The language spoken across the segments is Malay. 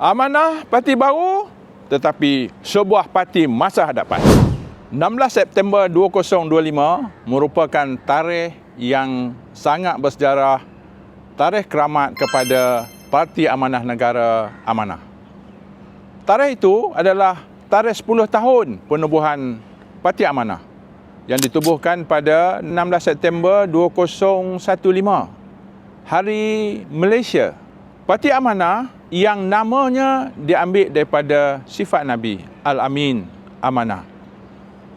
Amanah parti baru tetapi sebuah parti masa hadapan. 16 September 2025 merupakan tarikh yang sangat bersejarah, tarikh keramat kepada Parti Amanah Negara Amanah. Tarikh itu adalah tarikh 10 tahun penubuhan Parti Amanah yang ditubuhkan pada 16 September 2015 hari Malaysia. Parti Amanah yang namanya diambil daripada sifat Nabi Al-Amin Amanah.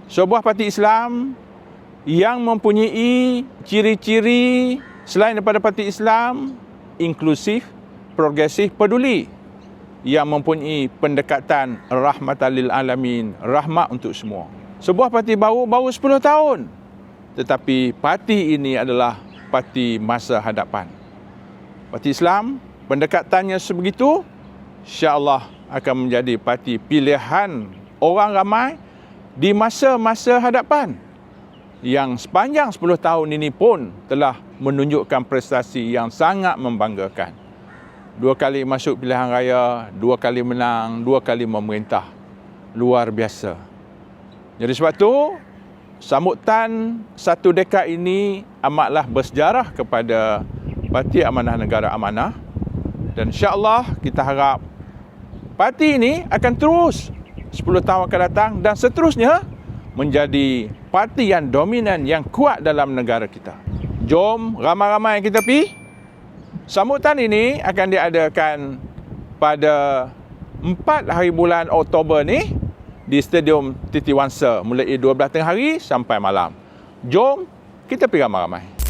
Sebuah parti Islam yang mempunyai ciri-ciri selain daripada parti Islam inklusif, progresif, peduli yang mempunyai pendekatan rahmatan lil alamin, rahmat untuk semua. Sebuah parti baru baru 10 tahun. Tetapi parti ini adalah parti masa hadapan. Parti Islam pendekatannya sebegitu insya-Allah akan menjadi parti pilihan orang ramai di masa-masa hadapan yang sepanjang 10 tahun ini pun telah menunjukkan prestasi yang sangat membanggakan. Dua kali masuk pilihan raya, dua kali menang, dua kali memerintah. Luar biasa. Jadi sebab tu sambutan satu dekad ini amatlah bersejarah kepada Parti Amanah Negara Amanah dan insya-Allah kita harap parti ini akan terus 10 tahun akan datang dan seterusnya menjadi parti yang dominan yang kuat dalam negara kita. Jom ramai-ramai kita pi. Sambutan ini akan diadakan pada 4 hari bulan Oktober ni di Stadium Titi Wangsa mulai 12 tengah hari sampai malam. Jom kita pergi ramai-ramai.